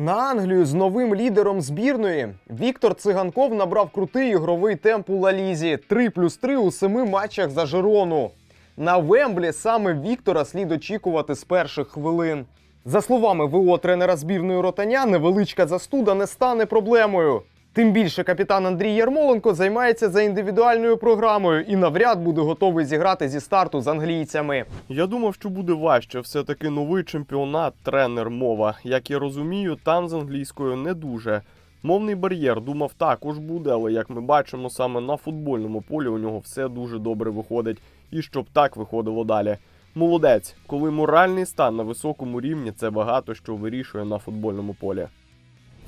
На Англію з новим лідером збірної Віктор Циганков набрав крутий ігровий темп у Лалізі 3 плюс 3 у семи матчах за Жерону. На Вемблі саме Віктора слід очікувати з перших хвилин. За словами ВО тренера збірної ротаня, невеличка застуда не стане проблемою. Тим більше капітан Андрій Ярмоленко займається за індивідуальною програмою і навряд буде готовий зіграти зі старту з англійцями. Я думав, що буде важче. Все-таки новий чемпіонат, тренер мова. Як я розумію, там з англійською не дуже. Мовний бар'єр думав також буде, але як ми бачимо, саме на футбольному полі у нього все дуже добре виходить. І щоб так виходило далі. Молодець, коли моральний стан на високому рівні, це багато що вирішує на футбольному полі.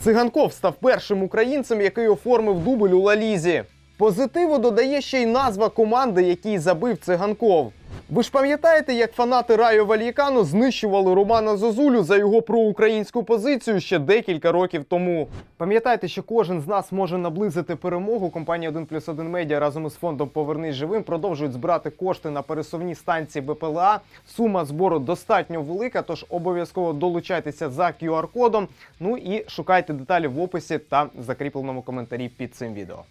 Циганков став першим українцем, який оформив дубль у Лалізі. Позитиву додає ще й назва команди, який забив циганков. Ви ж пам'ятаєте, як фанати Райо Вальєкану знищували Романа Зозулю за його проукраїнську позицію ще декілька років тому. Пам'ятайте, що кожен з нас може наблизити перемогу. Компанія 1 плюс 1 медіа разом із фондом Повернись живим продовжують збирати кошти на пересувні станції БПЛА. Сума збору достатньо велика, тож обов'язково долучайтеся за QR-кодом. Ну і шукайте деталі в описі та закріпленому коментарі під цим відео.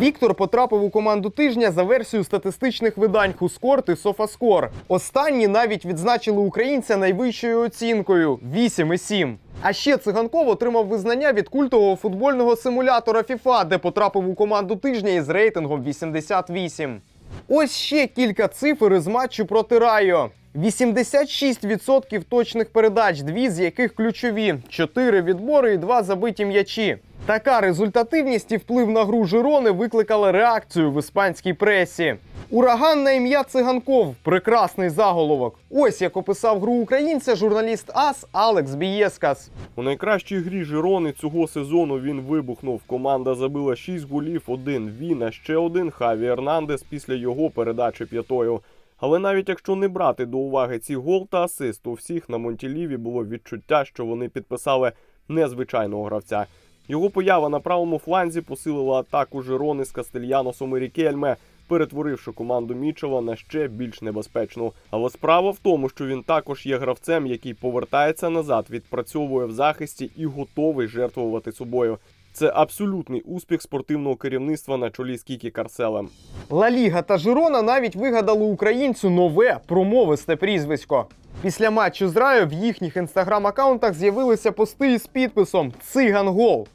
Віктор потрапив у команду тижня за версією статистичних видань Хускорт і Софаскор. Останні навіть відзначили українця найвищою оцінкою 8,7. А ще циганков отримав визнання від культового футбольного симулятора FIFA, де потрапив у команду тижня із рейтингом 88. Ось ще кілька цифр із матчу проти Райо. 86% точних передач, дві з яких ключові, 4 відбори і 2 забиті м'ячі. Така результативність і вплив на гру Жирони викликала реакцію в іспанській пресі. Ураган на ім'я Циганков прекрасний заголовок. Ось як описав гру українця журналіст АС Алекс Бієскас. У найкращій грі Жирони цього сезону він вибухнув. Команда забила 6 голів, один він, а ще один Хаві Ернандес після його передачі п'ятою. Але навіть якщо не брати до уваги ці гол та асист, у всіх на Монтіліві було відчуття, що вони підписали незвичайного гравця. Його поява на правому фланзі посилила атаку Жирони з Кастельяносом і Рікельме, перетворивши команду Мічела на ще більш небезпечну. Але справа в тому, що він також є гравцем, який повертається назад, відпрацьовує в захисті і готовий жертвувати собою. Це абсолютний успіх спортивного керівництва на чолі з Кікі Карселем. Ла Ліга та Жирона навіть вигадали українцю нове промовисте прізвисько. Після матчу з Раю в їхніх інстаграм-аккаунтах з'явилися пости із підписом Циган Гол.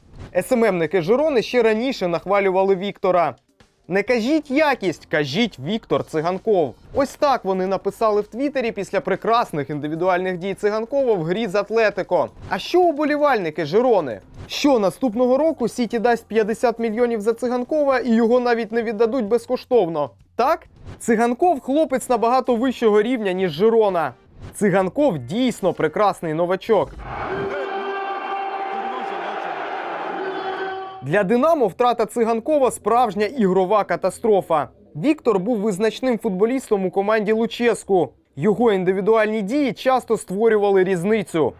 СММники Жирони ще раніше нахвалювали Віктора. Не кажіть якість, кажіть Віктор Циганков. Ось так вони написали в Твіттері після прекрасних індивідуальних дій Циганкова в грі з Атлетико. А що уболівальники Жирони? Що наступного року Сіті дасть 50 мільйонів за циганкова і його навіть не віддадуть безкоштовно. Так? Циганков хлопець набагато вищого рівня, ніж Жирона. Циганков дійсно прекрасний новачок. Для Динамо втрата циганкова справжня ігрова катастрофа. Віктор був визначним футболістом у команді Луческу. Його індивідуальні дії часто створювали різницю.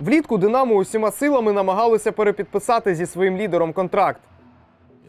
Влітку Динамо усіма силами намагалося перепідписати зі своїм лідером контракт.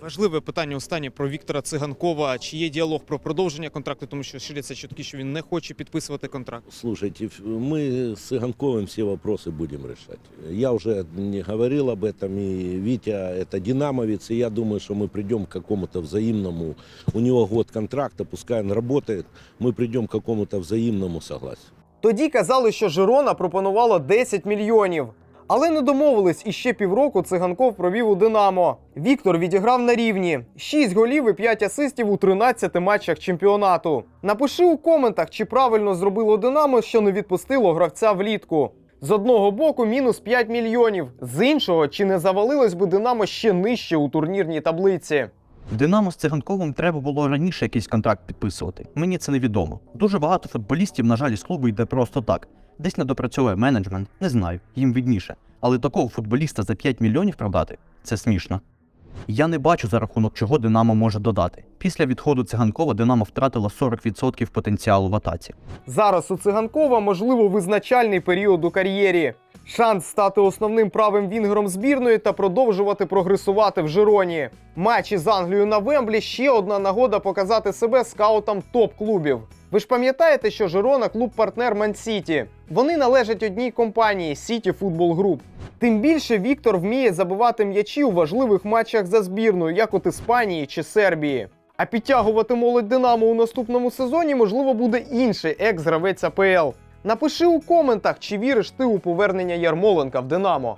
Важливе питання останнє про Віктора Циганкова. Чи є діалог про продовження контракту, тому що ширяться чутки, що він не хоче підписувати контракт. Слушайте, ф- мы с Иганковым все вопросы будем решать. Я уже не говорил об этом, и Витя это динамовец, и я думаю, что мы придем к какому-то взаимному, у него год контракта, пускай он работает, мы придем к какому-то взаимному согласию. Тоді казали, що Жирона пропонувало 10 мільйонів. Але не домовились, і ще півроку циганков провів у Динамо. Віктор відіграв на рівні 6 голів і 5 асистів у 13 матчах чемпіонату. Напиши у коментах, чи правильно зробило Динамо, що не відпустило гравця влітку. З одного боку мінус 5 мільйонів, з іншого, чи не завалилось би Динамо ще нижче у турнірній таблиці. Динамо з циганковим треба було раніше якийсь контракт підписувати. Мені це невідомо. Дуже багато футболістів, на жаль, із клубу йде просто так. Десь не допрацьовує менеджмент, не знаю, їм відніше. Але такого футболіста за 5 мільйонів продати це смішно. Я не бачу за рахунок чого Динамо може додати. Після відходу циганкова Динамо втратило 40% потенціалу в атаці. Зараз у циганкова можливо визначальний період у кар'єрі. Шанс стати основним правим вінгером збірної та продовжувати прогресувати в Жироні. Матчі з Англією на Вемблі ще одна нагода показати себе скаутам топ-клубів. Ви ж пам'ятаєте, що Жирона клуб-партнер Ман-Сіті. Вони належать одній компанії Сіті Футбол Груп. Тим більше Віктор вміє забивати м'ячі у важливих матчах за збірною, як от Іспанії чи Сербії. А підтягувати молодь Динамо у наступному сезоні можливо буде інший екс-гравець АПЛ. Напиши у коментах, чи віриш ти у повернення Ярмоленка в Динамо.